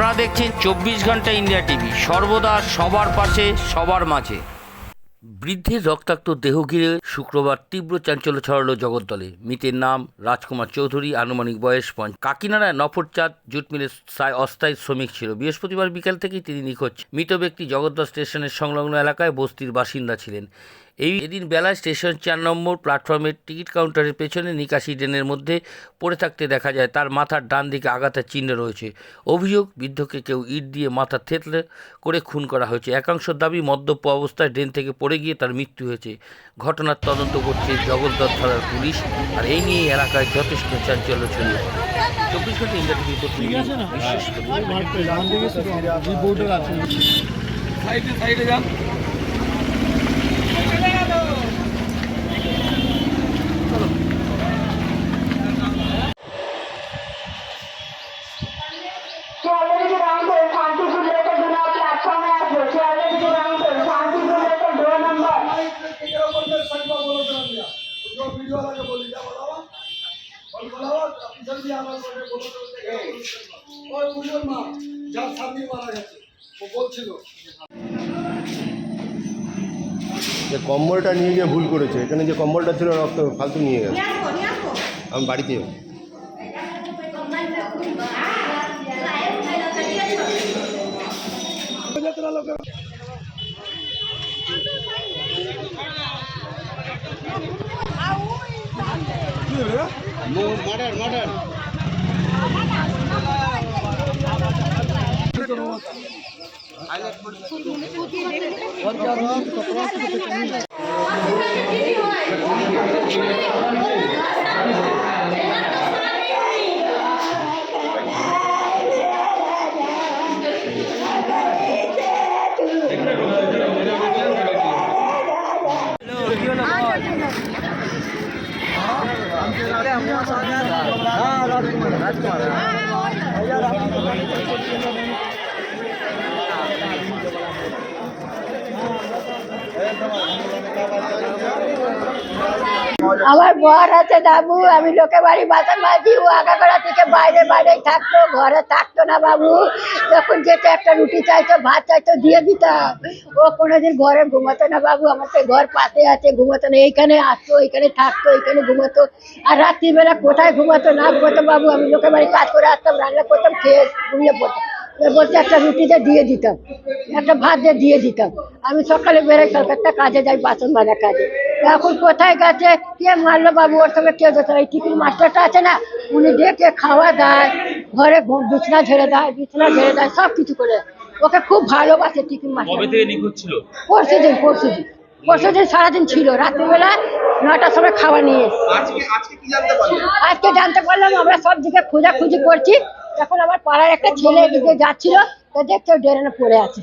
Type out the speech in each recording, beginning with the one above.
আপনারা দেখছেন চব্বিশ ঘণ্টা ইন্ডিয়া টিভি। সর্বদা সবার পাশে, সবার মাঝে। বৃদ্ধের রক্তাক্ত দেহ ঘিরে শুক্রবার তীব্র চাঞ্চল্য ছড়ালো জগদ্দলে। মৃতের নাম রাজকুমার চৌধুরী, আনুমানিক বয়স পঞ্চ কাকিনাড়ায় নফরচাঁদ জুট স্থায়ী- অস্থায়ী শ্রমিক ছিল। বৃহস্পতিবার বিকেল থেকেই তিনি নিখোঁজ। মৃত ব্যক্তি জগদ্দল স্টেশনের সংলগ্ন এলাকায় বস্তির বাসিন্দা ছিলেন। এই এদিন বেলায় স্টেশন চার নম্বর প্ল্যাটফর্মের টিকিট কাউন্টারের পেছনে নিকাশি ড্রেনের মধ্যে পড়ে থাকতে দেখা যায় তার মাথার ডান দিকে আঘাতের চিহ্ন রয়েছে অভিযোগ বৃদ্ধকে কেউ ইট দিয়ে মাথা থেতলে করে খুন করা হয়েছে একাংশ দাবি মদ্যপ অবস্থায় ড্রেন থেকে পড়ে গিয়ে তার মৃত্যু হয়েছে ঘটনার তদন্ত করছে জগদ্দল থানার পুলিশ আর এই নিয়ে এলাকায় যথেষ্ট চাঞ্চল্য ছড়িয়ে চব্বিশ ঘণ্টা ইন্ডিয়া টিভি প্রতিনিধি বিশেষ সাইডে সাইডে যান যার স্বামী মারা গেছে ও বলছিল যে কম্বলটা নিয়ে গিয়ে ভুল করেছে এখানে যে কম্বলটা ছিল রক্ত ফালতু নিয়ে গেছে আমি বাড়িতে મર્ડર મર્ડર આલેખ પર Yeah. আমার বর আছে বাবু, আমি লোকে বাড়ি বাসন মাঝি ও আগাগোড়া থেকে বাইরে বাইরেই থাকতো, ঘরে থাকতো না বাবু। যখন যেতে একটা রুটি চাইতো, ভাত চাইতো, দিয়ে দিতাম। ও কোনোদিন ঘরে ঘুমাতো না বাবু, আমার তো ঘর পাশে আছে, ঘুমাতো না। এইখানে আসতো, এইখানে থাকতো, এইখানে ঘুমাতো। আর রাত্রিবেলা কোথায় ঘুমাতো, না ঘুমাতো বাবু, আমি লোকে বাড়ি কাজ করে আসতাম, রান্না করতাম, খেয়ে ঘুমিয়ে পড়তাম। বলছে একটা রুটিতে দিয়ে দিতাম একটা ভাত দিয়ে দিয়ে দিতাম। আমি সকালে বেরোই কলকাতা কাজে যাই বাসন মাজা কাজে। এখন কোথায় গেছে? কে মারলো বাবু ওর সঙ্গে? কে যেত এই টিফিন মাস্টারটা আছে না? উনি ডেকে খাওয়া দেয় ঘরে বিছনা ঝেড়ে দেয় বিছনা ঝেড়ে দেয় সব কিছু করে। ওকে খুব ভালোবাসে টিফিন মাস্টার। পরশু দিন পরশু দিন পরশু দিন সারাদিন ছিল। রাত্রিবেলা নটার সময় খাওয়া নিয়ে এসে আজকে আজকে কি জানতে পারলেন? আজকে জানতে পারলাম আমরা সব দিকে খোঁজাখুঁজি করছি। তখন আমার পাড়ার একটা ছেলে এদিকে যাচ্ছিল তো দেখছে ড্রেনে পড়ে আছে।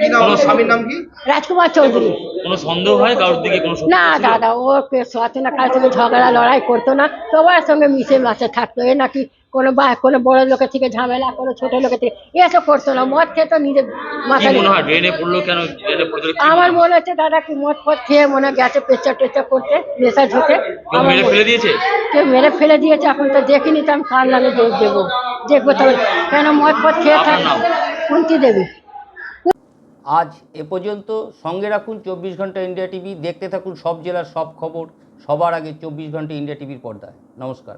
কি স্বামীর নাম কি? রাজকুমার চৌধুরী। কোনো সন্দেহ হয়? কারোর দিকে কোনো না দাদা ও সচে না কার সঙ্গে ঝগড়া লড়াই করতো না। সবার সঙ্গে মিশে মাসে থাকতো। এ নাকি কোনো বা কোনো বড় লোকের থেকে ঝামেলা কোনো ছোট লোকের থেকে এসব করতো না। মদ খেতো নিজের কি মাথায় ড্রেনে পড়ল কেন? ড্রেনে পড়ল কি আমার মনে হচ্ছে দাদা কি মদ ফদ খেয়ে মনে হয় গেছে পেচ্চা টেচ্চা করতে নেশা ঝুঁকে কেউ মেরে ফেলে দিয়েছে? কেউ মেরে ফেলে দিয়েছে এখন তো দেখিনি তো আমি কার নামে দেব দেবো? দেখব তবে কেন মদ ফদ খেয়ে থাকে কুন্তি দেবী? আজ এ পর্যন্ত সঙ্গে রাখুন চব্বিশ ঘণ্টা ইন্ডিয়া টিভি দেখতে থাকুন সব জেলার সব খবর সবার আগে চব্বিশ ঘণ্টা ইন্ডিয়া টিভির পর্দায়। নমস্কার।